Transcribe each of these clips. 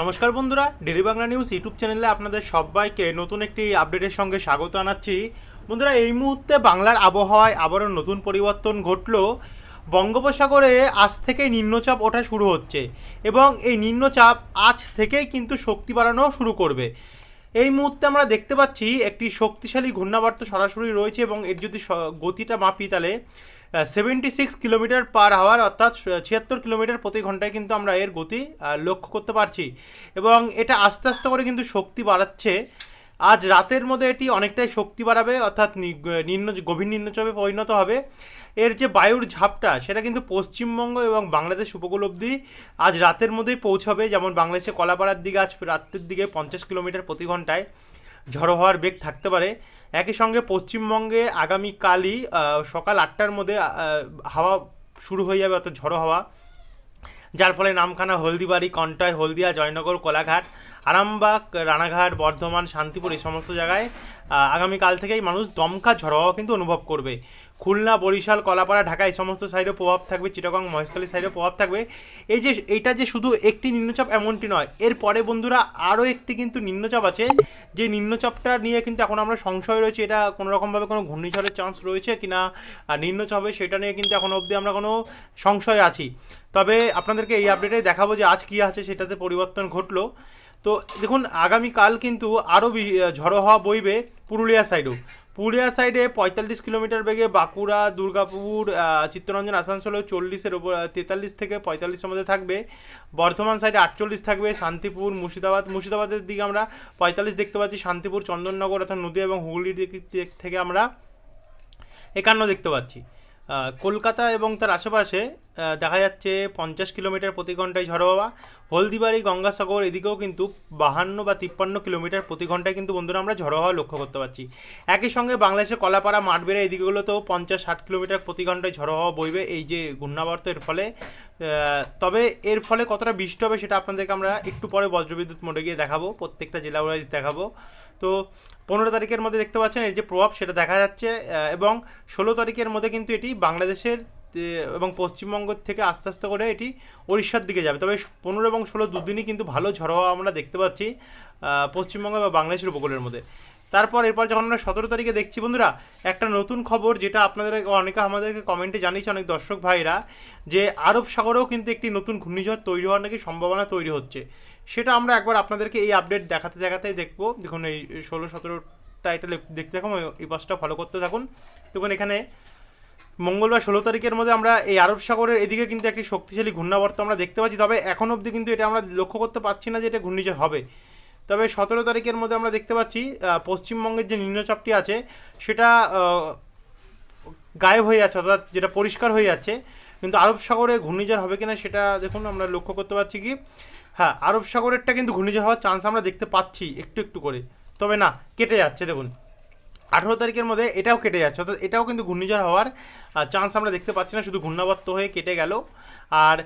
নমস্কার বন্ধুরা daily Bangla news YouTube চ্যানেলে আপনাদের সবাইকে নতুন একটি আপডেটের সঙ্গে স্বাগত জানাচ্ছি বন্ধুরা, এই মুহূর্তে বাংলার আবহাওয়ায় আবারও নতুন পরিবর্তন ঘটলো। বঙ্গোপসাগরে আজ থেকে নিম্নচাপ ওঠা শুরু হচ্ছে এবং এই নিম্নচাপ আজ থেকেই কিন্তু শক্তি বাড়ানো শুরু করবে। এই মুহূর্তে আমরা দেখতে পাচ্ছি একটি শক্তিশালী ঘূর্ণাবর্ত সরাসরি রয়েছে এবং এর যদি গতিটা মাপি তাহলে seventy six kilometre per hour অর্থাৎ ছিয়াত্তর কিলোমিটার প্রতি ঘন্টায় কিন্তু আমরা এর গতি লক্ষ্য করতে পারছি। এবং এটা আস্তে আস্তে করে কিন্তু শক্তি বাড়াচ্ছে। আজ রাতের মধ্যে এটি অনেকটাই শক্তি বাড়াবে, অর্থাৎ নিম্ন, গভীর নিম্নচাপে পরিণত হবে। এর যে বায়ুর ঝাপটা, সেটা কিন্তু পশ্চিমবঙ্গ এবং বাংলাদেশ উপকূল অবধি আজ রাতের মধ্যেই পৌঁছবে। যেমন বাংলাদেশে কলাপাড়ার দিকে আজ রাতের দিকে পঞ্চাশ কিলোমিটার প্রতি ঘন্টায় ঝড়ো হওয়ার বেগ থাকতে পারে। একই সঙ্গে পশ্চিমবঙ্গে আগামীকালই সকাল আটটার মধ্যে হাওয়া শুরু হয়ে যাবে, অর্থাৎ ঝড়ো হাওয়া। যার ফলে নামখানা, হলদিবাড়ি কন্টায় হলদিয়া, জয়নগর, কোলাঘাট, আরামবাগ, রানাঘাট, বর্ধমান, শান্তিপুর এই সমস্ত জায়গায় আগামীকাল থেকেই মানুষ দমকা ঝড়হাওয়া কিন্তু অনুভব করবে। খুলনা, বরিশাল, কলাপাড়া ঢাকা এই সমস্ত সাইডেও প্রভাব থাকবে, চিটাগং, মহেশখালী সাইডেও প্রভাব থাকবে। এই যে এইটা যে শুধু একটি নিম্নচাপ এমনটি নয় এরপরে বন্ধুরা আরও একটি কিন্তু নিম্নচাপ আছে, যে নিম্নচাপটা নিয়ে কিন্তু এখন আমরা সংশয় রয়েছে, এটা কোনো রকমভাবে কোনো ঘূর্ণিঝড়ের চান্স রয়েছে কিনা, আর নিম্নচাপ সেটা নিয়ে কিন্তু এখন অবধি আমরা কোনো সংশয় আছি। তবে আপনাদেরকে এই আপডেটে দেখাবো যে আজ কী আছে, সেটাতে পরিবর্তন ঘটলো। তো দেখুন, আগামীকাল কিন্তু আরও ঝড়ো হওয়া বইবে পুরুলিয়া সাইডেও পুরুলিয়া সাইডে পঁয়তাল্লিশ কিলোমিটার বেগে বাঁকুড়া, দুর্গাপুর চিত্তরঞ্জন আসানসোলেও চল্লিশের ওপর তেতাল্লিশ থেকে পঁয়তাল্লিশের মধ্যে থাকবে। বর্ধমান সাইডে আটচল্লিশ থাকবে, শান্তিপুর, মুর্শিদাবাদ। মুর্শিদাবাদের দিকে আমরা পঁয়তাল্লিশ দেখতে পাচ্ছি, শান্তিপুর, চন্দননগর অর্থাৎ নদী এবং হুগলির দিক থেকে আমরা একান্ন দেখতে পাচ্ছি। কলকাতা এবং তার আশেপাশে দেখা যাচ্ছে পঞ্চাশ কিলোমিটার প্রতি ঘন্টায় ঝড় হওয়া। হলদিবাড়ি, গঙ্গাসাগর এদিকেও কিন্তু বাহান্ন বা তিপ্পান্ন কিলোমিটার প্রতি ঘন্টায় কিন্তু বন্ধুরা আমরা ঝড়ো হওয়া লক্ষ্য করতে পারছি। একই সঙ্গে বাংলাদেশে কলাপাড়া, মাঠবেড়া এদিকেগুলোতেও পঞ্চাশ, ষাট কিলোমিটার প্রতি ঘন্টায় ঝড়ো হওয়া বইবে এই যে ঘূর্ণাবর্ত এর ফলে। তবে এর ফলে কতটা বৃষ্টি হবে সেটা আপনাদেরকে আমরা একটু পরে বজ্রবিদ্যুৎ মোডে গিয়ে দেখাবো, প্রত্যেকটা জেলা ওয়াইজ দেখাবো। তো পনেরো তারিখের মধ্যে দেখতে পাচ্ছেন এর যে প্রভাব সেটা দেখা যাচ্ছে এবং ষোলো তারিখের মধ্যে কিন্তু এটি বাংলাদেশের এবং পশ্চিমবঙ্গ থেকে আস্তে আস্তে করে এটি উড়িষ্যার দিকে যাবে। তবে পনেরো এবং ষোলো দুদিনই কিন্তু ভালো ঝড় হওয়া আমরা দেখতে পাচ্ছি পশ্চিমবঙ্গ বা বাংলাদেশের উপকূলের মধ্যে। তারপর এরপর যখন আমরা সতেরো তারিখে দেখছি বন্ধুরা, একটা নতুন খবর যেটা আপনাদের অনেকে আমাদেরকে কমেন্টে জানিয়েছে অনেক দর্শক ভাইরা, যে আরব সাগরেও কিন্তু একটি নতুন ঘূর্ণিঝড় তৈরি হওয়ার নাকি সম্ভাবনা তৈরি হচ্ছে। সেটা আমরা একবার আপনাদেরকে এই আপডেট দেখাতে দেখাতেই দেখব। দেখুন এই ষোলো সতেরোটা এটা লেখ- দেখতে থাকুন এই পাশটা ফলো করতে থাকুন। দেখুন এখানে মঙ্গলবার ষোলো তারিখের মধ্যে আমরা এই আরব সাগরের এদিকে কিন্তু একটি শক্তিশালী ঘূর্ণাবর্ত আমরা দেখতে পাচ্ছি। তবে এখন অবধি কিন্তু এটা আমরা লক্ষ্য করতে পারছি না যে এটা ঘূর্ণিঝড় হবে। তবে সতেরো তারিখের মধ্যে আমরা দেখতে পাচ্ছি পশ্চিমবঙ্গের যে নিম্নচাপটি আছে, সেটা গায়েব হয়ে যাচ্ছে, অর্থাৎ যেটা পরিষ্কার হয়ে যাচ্ছে। কিন্তু আরব সাগরে ঘূর্ণিঝড় হবে কিনা সেটা দেখুন, আমরা লক্ষ্য করতে পারছি কি? হ্যাঁ আরব সাগরেরটা কিন্তু ঘূর্ণিঝড় হওয়ার চান্স আমরা দেখতে পাচ্ছি একটু একটু করে। তবে না, কেটে যাচ্ছে, দেখুন। আঠেরো তারিখের মধ্যে এটাও কেটে যাচ্ছে, অর্থাৎ এটাও কিন্তু ঘূর্ণিঝড় হওয়ার চান্স আমরা দেখতে পাচ্ছি না, শুধু ঘূর্ণাবর্ত হয়ে কেটে গেল। আর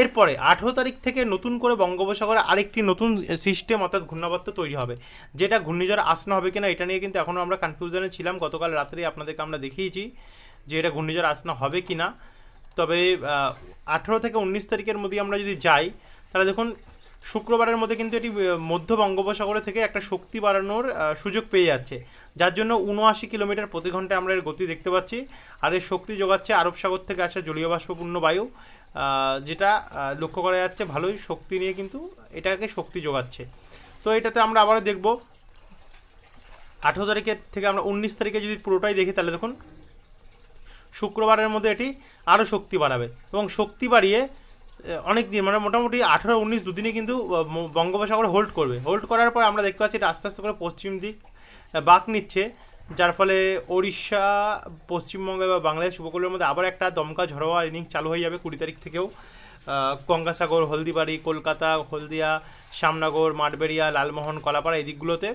এরপরে আঠেরো তারিখ থেকে নতুন করে বঙ্গোপসাগরে আরেকটি নতুন সিস্টেম অর্থাৎ ঘূর্ণাবর্ত তৈরি হবে, যেটা ঘূর্ণিঝড় আসনা হবে কিনা এটা নিয়ে কিন্তু এখনও আমরা কনফিউশনে ছিলাম। গতকাল রাত্রে আপনাদেরকে আমরা দেখিয়েছি যে এটা ঘূর্ণিঝড় আসনা হবে কি না তবে আঠেরো থেকে উনিশ তারিখের মধ্যে আমরা যদি যাই, তাহলে দেখুন শুক্রবারের মধ্যে কিন্তু এটি মধ্য বঙ্গোপসাগরে থেকে একটা শক্তি বাড়ানোর সুযোগ পেয়ে যাচ্ছে। যার জন্য উনআশি কিলোমিটার প্রতি ঘন্টায় আমরা এর গতি দেখতে পাচ্ছি। আর এর শক্তি যোগাচ্ছে আরব সাগর থেকে আসা জলীয় বাষ্পপূর্ণ বায়ু যেটা লক্ষ্য করা যাচ্ছে ভালোই শক্তি নিয়ে কিন্তু এটাকে শক্তি যোগাচ্ছে। তো এটাতে আমরা আবারও দেখব। আঠেরো তারিখের থেকে আমরা উনিশ তারিখে যদি পুরোটাই দেখি, তাহলে দেখুন, শুক্রবারের মধ্যে এটি আরও শক্তি বাড়াবে। এবং শক্তি বাড়িয়ে অনেক দিন মানে মোটামুটি আঠেরো, উনিশ দুদিনে কিন্তু বঙ্গোপসাগরে হোল্ড করবে। হোল্ড করার পর আমরা দেখতে পাচ্ছি এটা আস্তে আস্তে করে পশ্চিম দিক বাঁক নিচ্ছে, যার ফলে ওড়িশা, পশ্চিমবঙ্গ বা বাংলাদেশ উপকূলের মধ্যে আবার একটা দমকা ঝড়োয়া ইনিংস চালু হয়ে যাবে কুড়ি তারিখ থেকেও। গঙ্গাসাগর, হলদিবাড়ি, কলকাতা, হলদিয়া, শ্যামনগর, মাঠবেড়িয়া, লালমোহন, কলাপাড়া এই দিকগুলোতে।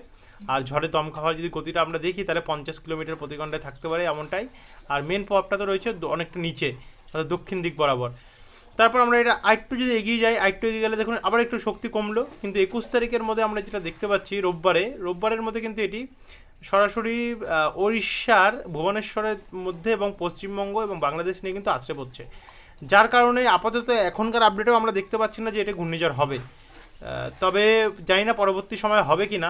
আর ঝড়ে দমকা হওয়ার যদি গতিটা আমরা দেখি, তাহলে পঞ্চাশ কিলোমিটার প্রতি ঘন্টায় থাকতে পারে এমনটাই। আর মেন প্রভাবটা তো রয়েছে অনেকটা নিচে, অর্থাৎ দক্ষিণ দিক বরাবর। তারপর আমরা এটা আরেকটু যদি এগিয়ে যাই, আরেকটু এগিয়ে গেলে দেখুন আবার একটু শক্তি কমলো। কিন্তু একুশ তারিখের মধ্যে আমরা যেটা দেখতে পাচ্ছি রোববারে, রোববারের মধ্যে কিন্তু এটি সরাসরি ওড়িশার, ভুবনেশ্বরের মধ্যে এবং পশ্চিমবঙ্গ এবং বাংলাদেশ নিয়ে কিন্তু আছড়ে পড়ছে। যার কারণে আপাতত এখনকার আপডেটেও আমরা দেখতে পাচ্ছি না যে এটা ঘূর্ণিঝড় হবে। তবে জানি না পরবর্তী সময় হবে কি না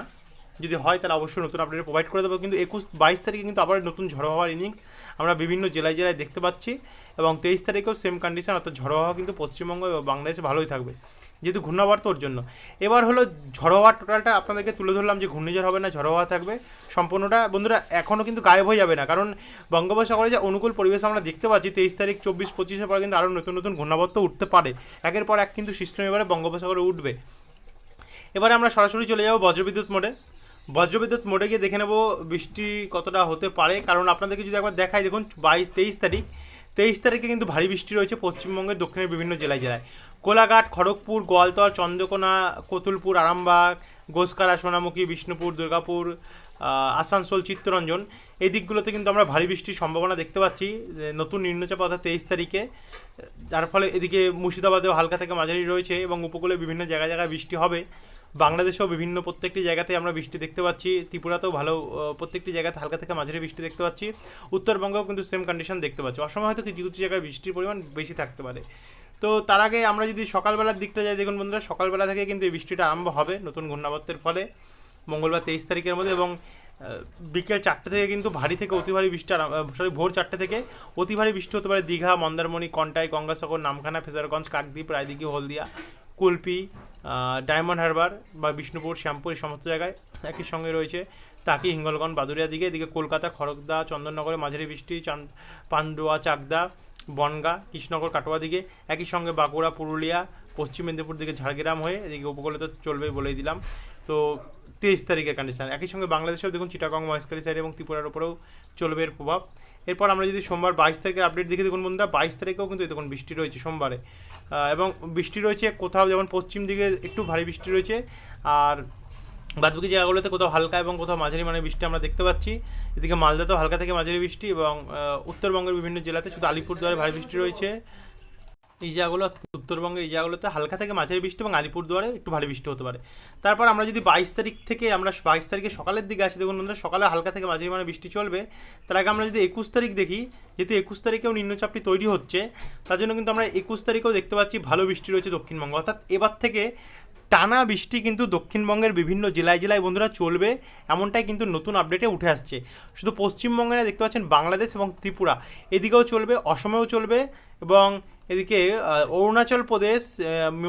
যদি হয় তাহলে অবশ্যই নতুন আপডেট প্রোভাইড করে দেবো। কিন্তু একুশ, বাইশ তারিখে কিন্তু আবার নতুন ঝড়ো হওয়ার ইনিংস আমরা বিভিন্ন জেলায় জেলায় দেখতে পাচ্ছি এবং তেইশ তারিখেও সেম কন্ডিশন অর্থাৎ ঝড়ো হওয়া কিন্তু পশ্চিমবঙ্গ এবং বাংলাদেশে ভালোই থাকবে, যেহেতু ঘূর্ণাবর্ত ওর জন্য। এবার হলো ঝড়ো হওয়ার টোটালটা আপনাদেরকে তুলে ধরলাম যে ঘূর্ণিঝড় হবে না, ঝড়ো হওয়া থাকবে। সম্পূর্ণটা বন্ধুরা এখনও কিন্তু গায়েব হয়ে যাবে না, কারণ বঙ্গোপসাগরে যে অনুকূল পরিবেশ আমরা দেখতে পাচ্ছি, তেইশ তারিখ, চব্বিশ পঁচিশের পরে কিন্তু আরও নতুন নতুন ঘূর্ণাবর্ত উঠতে পারে। একের পর এক কিন্তু সিস্টেম এবারে বঙ্গোপসাগরে উঠবে। এবারে আমরা সরাসরি চলে যাব বজ্রবিদ্যুৎ মোডে। বজ্রবিদ্যুৎ মোডে গিয়ে দেখে নেব বৃষ্টি কতটা হতে পারে। কারণ আপনাদেরকে যদি একবার দেখাই, দেখুন, বাইশ, তেইশ তারিখ, তেইশ তারিখে কিন্তু ভারী বৃষ্টি রয়েছে পশ্চিমবঙ্গের দক্ষিণের বিভিন্ন জেলায় জেলায়। কোলাঘাট, খড়গপুর, গোয়ালতল, চন্দ্রকোনা, কতুলপুর, আরামবাগ, গোসকারা, সোনামুখী, বিষ্ণুপুর, দুর্গাপুর আসানসোল, চিত্তরঞ্জন, এই দিকগুলোতে কিন্তু আমরা ভারী বৃষ্টির সম্ভাবনা দেখতে পাচ্ছি নতুন নিম্নচাপ অর্থাৎ তেইশ তারিখে, যার ফলে এদিকে মুর্শিদাবাদেও হালকা থেকে মাঝারি রয়েছে এবং উপকূলে বিভিন্ন জায়গায় জায়গায় বৃষ্টি হবে। বাংলাদেশেও বিভিন্ন প্রত্যেকটি জায়গাতে আমরা বৃষ্টি দেখতে পাচ্ছি, ত্রিপুরাতেও ভালো প্রত্যেকটি জায়গাতে হালকা থেকে মাঝারি বৃষ্টি দেখতে পাচ্ছি, উত্তরবঙ্গেও কিন্তু সেম কন্ডিশন দেখতে পাচ্ছি। অসময় হয়তো কিছু কিছু জায়গায় বৃষ্টির পরিমাণ বেশি থাকতে পারে। তো তার আগে আমরা যদি সকালবেলার দিকটা যাই, দেখুন বন্ধুরা, সকালবেলা থেকে কিন্তু এই বৃষ্টিটা আরম্ভ হবে নতুন ঘূর্ণাবর্তের ফলে। মঙ্গলবার তেইশ তারিখের মধ্যে এবং বিকেল চারটে থেকে কিন্তু ভারী থেকে অতি ভারী বৃষ্টি সরি ভোর চারটে থেকে অতি ভারী বৃষ্টি হতে পারে দীঘা, মন্দারমণি, কন্টাই, গঙ্গাসাগর, নামখানা, ফেজারগঞ্জ, কাকদ্বীপ, রায়দিঘি, হলদিয়া, কুলপি ডায়মন্ড হারবার বা বিষ্ণুপুর শ্যামপুর এই সমস্ত জায়গায় একই সঙ্গে রয়েছে। তাকি, হিঙ্গলগঞ্জ বাদুরিয়া দিকে, এদিকে কলকাতা, খড়গদা, চন্দননগরে, মাঝারি বৃষ্টি, চান, পান্ডুয়া, চাকদা, বনগা, কৃষ্ণনগর, কাটোয়া দিকে একই সঙ্গে বাঁকুড়া, পুরুলিয়া, পশ্চিম মেদিনীপুর দিকে ঝাড়গ্রাম হয়ে এদিকে উপকূলে তো চলবেই বলেই দিলাম। তো তেইশ তারিখের কন্ডিশন একই সঙ্গে বাংলাদেশেও দেখুন চিটাগং মহেশখালী সাইড এবং ত্রিপুরার উপরেও চলবে এর প্রভাব। এরপর আমরা যদি সোমবার বাইশ তারিখের আপডেট দেখি, দেখুন বন্ধুরা, বাইশ তারিখেও কিন্তু দেখুন বৃষ্টি রয়েছে সোমবারে। এবং বৃষ্টি রয়েছে কোথাও, যেমন পশ্চিম দিকে একটু ভারী বৃষ্টি রয়েছে, আর বাদবাকি জায়গাগুলোতে কোথাও হালকা এবং কোথাও মাঝারি মানে বৃষ্টি আমরা দেখতে পাচ্ছি। এদিকে মালদাতেও হালকা থেকে মাঝারি বৃষ্টি এবং উত্তরবঙ্গের বিভিন্ন জেলাতে শুধু আলিপুরদুয়ারে ভারী বৃষ্টি রয়েছে। এই জায়গাগুলো উত্তরবঙ্গের এই জায়গাগুলোতে হালকা থেকে মাঝারি বৃষ্টি এবং আলিপুরদুয়ারে একটু ভারী বৃষ্টি হতে পারে। তারপর আমরা যদি বাইশ তারিখ থেকে আমরা বাইশ তারিখে সকালের দিকে আসি, দেখুন বন্ধুরা, সকালে হালকা থেকে মাঝারি মানে বৃষ্টি চলবে। তার আগে আমরা যদি একুশ তারিখ দেখি, যেহেতু একুশ তারিখেও নিম্নচাপটি তৈরি হচ্ছে, তার জন্য কিন্তু আমরা একুশ তারিখেও দেখতে পাচ্ছি ভালো বৃষ্টি রয়েছে দক্ষিণবঙ্গ। অর্থাৎ এবার থেকে টানা বৃষ্টি কিন্তু দক্ষিণবঙ্গের বিভিন্ন জেলায় জেলায় বন্ধুরা চলবে, এমনটাই কিন্তু নতুন আপডেটে উঠে আসছে। শুধু পশ্চিমবঙ্গে না দেখতে পাচ্ছেন বাংলাদেশ এবং ত্রিপুরা। এদিকেও চলবে, অসমেও চলবে এবং এদিকে অরুণাচল প্রদেশ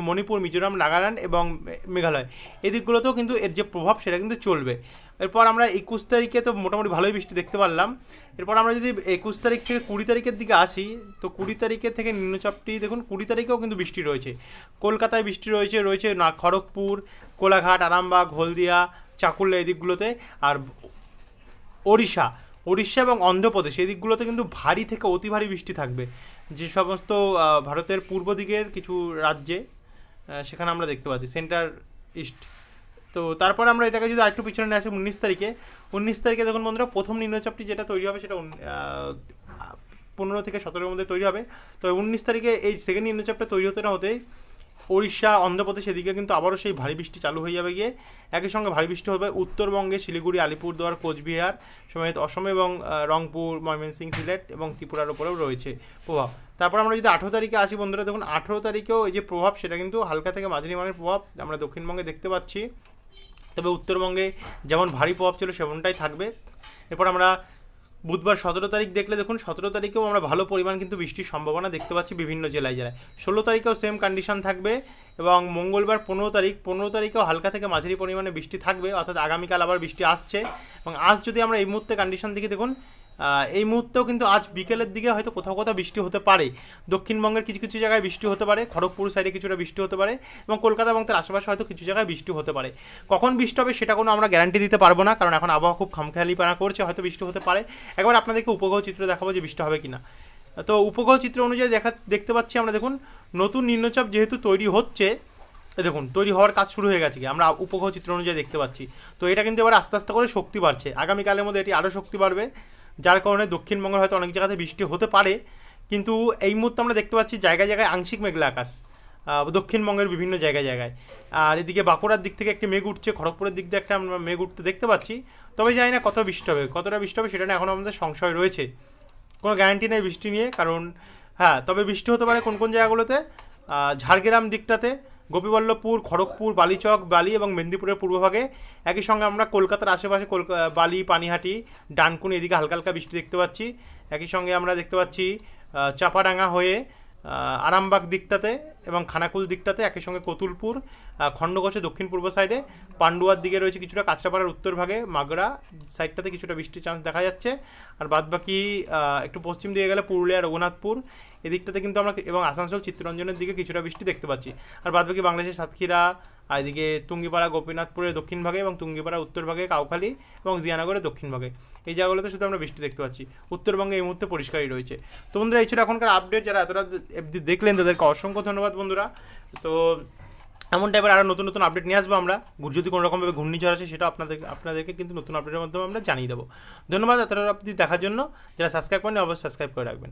মণিপুর, মিজোরাম, নাগাল্যান্ড এবং মেঘালয়। এদিকগুলোতেও কিন্তু এর যে প্রভাব সেটা কিন্তু চলবে। এরপর আমরা একুশ তারিখে তো মোটামুটি ভালোই বৃষ্টি দেখতে পারলাম। এরপর আমরা যদি একুশ তারিখ থেকে কুড়ি তারিখের দিকে আসি, তো কুড়ি তারিখের থেকে নিম্নচাপটি দেখুন, কুড়ি তারিখেও কিন্তু বৃষ্টি রয়েছে। কলকাতায় বৃষ্টি রয়েছে রয়েছে না, খড়গপুর, কোলাঘাট, আরামবাগ, হলদিয়া, চাকুল্লা এদিকগুলোতে, আর ওড়িশা ওড়িশা এবং অন্ধ্রপ্রদেশ এই দিকগুলোতে কিন্তু ভারী থেকে অতি ভারী বৃষ্টি থাকবে। যে সমস্ত ভারতের পূর্ব দিকের কিছু রাজ্যে সেখানে আমরা দেখতে পাচ্ছি, সেন্টার ইস্ট। তো তারপর আমরা এটাকে যদি আরেকটু পিছনে নিয়ে আসি উনিশ তারিখে উনিশ তারিখে দেখুন বন্ধুরা, প্রথম নিম্নচাপটি যেটা তৈরি হবে সেটা পনেরো থেকে সতেরোর মধ্যে তৈরি হবে। তো উনিশ তারিখে এই সেকেন্ড নিম্নচাপটা তৈরি হতে না হতেই উড়িষ্যা অন্ধ্রপ্রদেশ এদিকে কিন্তু আবারও সেই ভারী বৃষ্টি চালু হয়ে যাবে গিয়ে। একই সঙ্গে ভারী বৃষ্টি হবে উত্তরবঙ্গে শিলিগুড়ি, আলিপুরদুয়ার, কোচবিহার সমেত অসম এবং রংপুর, ময়মনসিংহ, সিলেট এবং ত্রিপুরার উপরেও রয়েছে প্রভাব। তারপর আমরা যদি আঠেরো তারিখে আসি বন্ধুরা, দেখুন আঠেরো তারিখেও এই যে প্রভাব সেটা কিন্তু হালকা থেকে মাঝারি মানের প্রভাব আমরা দক্ষিণবঙ্গে দেখতে পাচ্ছি। তবে উত্তরবঙ্গে যেমন ভারী প্রভাব ছিল সেমনটাই থাকবে। এরপর আমরা বুধবার সতেরো তারিখ দেখলে দেখুন, সতেরো তারিখেও আমরা ভালো পরিমাণ কিন্তু বৃষ্টির সম্ভাবনা দেখতে পাচ্ছি বিভিন্ন জেলায় জেলায়। ষোলো তারিখেও সেম কন্ডিশন থাকবে এবং মঙ্গলবার পনেরো তারিখ, পনেরো তারিখেও হালকা থেকে মাঝারি পরিমাণে বৃষ্টি থাকবে, অর্থাৎ আগামীকাল আবার বৃষ্টি আসছে। এবং আজ যদি আমরা এই মুহূর্তে কন্ডিশন দেখি দেখুন এই মুহূর্তেও কিন্তু আজ বিকেলের দিকে হয়তো কোথাও কোথাও বৃষ্টি হতে পারে। দক্ষিণবঙ্গের কিছু কিছু জায়গায় বৃষ্টি হতে পারে, খড়গপুর সাইডে কিছুটা বৃষ্টি হতে পারে এবং কলকাতা এবং তার আশেপাশে হয়তো কিছু জায়গায় বৃষ্টি হতে পারে। কখন বৃষ্টি হবে সেটা কোনো আমরা গ্যারান্টি দিতে পারব না, কারণ এখন আবহাওয়া খুব খামখেয়ালি পানা করছে, হয়তো বৃষ্টি হতে পারে। একবার আপনাদেরকে উপগ্রহ চিত্র দেখাবো যে বৃষ্টি হবে কিনা। তো উপগ্রহ চিত্র অনুযায়ী দেখা, দেখতে পাচ্ছি আমরা দেখুন, নতুন নিম্নচাপ যেহেতু তৈরি হচ্ছে দেখুন, তৈরি হওয়ার কাজ শুরু হয়ে গেছে কি, আমরা উপগ্রহ চিত্র অনুযায়ী দেখতে পাচ্ছি। তো এটা কিন্তু এবার আস্তে আস্তে করে শক্তি বাড়ছে। আগামীকালের মধ্যে এটি আরও শক্তি বাড়বে। যার কারণে দক্ষিণবঙ্গের হয়তো অনেক জায়গাতে বৃষ্টি হতে পারে, কিন্তু এই মুহূর্তে আমরা দেখতে পাচ্ছি জায়গায় জায়গায় আংশিক মেঘলা আকাশ দক্ষিণবঙ্গের বিভিন্ন জায়গায় জায়গায়। আর এদিকে বাঁকুড়ার দিক থেকে একটি মেঘ উঠছে, খড়গপুরের দিক দিয়ে একটা আমরা মেঘ উঠতে দেখতে পাচ্ছি। তবে জানি না কত বৃষ্টি হবে, কতটা বৃষ্টি হবে সেটা নিয়ে এখনও আমাদের সংশয় রয়েছে। কোনো গ্যারান্টি নেই বৃষ্টি নিয়ে, কারণ হ্যাঁ তবে বৃষ্টি হতে পারে কোন কোন জায়গাগুলোতে? ঝাড়গ্রাম দিকটাতে গোপীবল্লভপুর, খড়গপুর, বালিচক, বালি এবং মেদিনীপুরের পূর্বভাগে। একই সঙ্গে আমরা কলকাতার আশেপাশে কলকা, বালি, পানিহাটি, ডানকুনি, এদিকে হালকা হালকা বৃষ্টি দেখতে পাচ্ছি। একই সঙ্গে আমরা দেখতে পাচ্ছি চাপাডাঙ্গা হয়ে আরামবাগ দিকটাতে এবং খানাকুল দিকটাতে একই সঙ্গে কতুলপুর খণ্ডঘোষে দক্ষিণ পূর্ব সাইডে পান্ডুয়ার দিকে রয়েছে কিছুটা কাঁচরাপাড়ার উত্তর ভাগে, মাগরা সাইডটাতে কিছুটা বৃষ্টির চান্স দেখা যাচ্ছে। আর বাদবাকি একটু পশ্চিম দিকে গেলে পুরুলিয়া, রঘুনাথপুর, এদিকটাতে কিন্তু আমরা এবং আসানসোল, চিত্তরঞ্জনের দিকে কিছুটা বৃষ্টি দেখতে পাচ্ছি। আর বাদবাকি বাংলাদেশের সাতক্ষীরা আর এদিকে তুঙ্গিপাড়া গোপীনাথপুরের দক্ষিণ ভাগে এবং তুঙ্গিপাড়া উত্তর ভাগে কাউখালী এবং জিয়ানগরের দক্ষিণ ভাগে। এই জায়গাগুলোতে শুধু আমরা বৃষ্টি দেখতে পাচ্ছি। উত্তরবঙ্গে এই মুহূর্তে পরিষ্কারই রয়েছে। তো বন্ধুরা, এই ছিল এখনকার আপডেট যারা এতটা অবধি দেখলেন, তাদেরকে অসংখ্য ধন্যবাদ বন্ধুরা। তো এমন টাইপের আরও নতুন নতুন আপডেট নিয়ে আসব আমরা। যদি কোনো রকমভাবে ঘূর্ণিঝড় আসে, সেটা আপনাদের আপনাদেরকে কিন্তু নতুন আপডেটের মাধ্যমে আমরা জানিয়ে দেবো। ধন্যবাদ এতটা অবধি দেখার জন্য। যারা সাবস্ক্রাইব করেন অবশ্যই সাবস্ক্রাইব করে রাখবেন।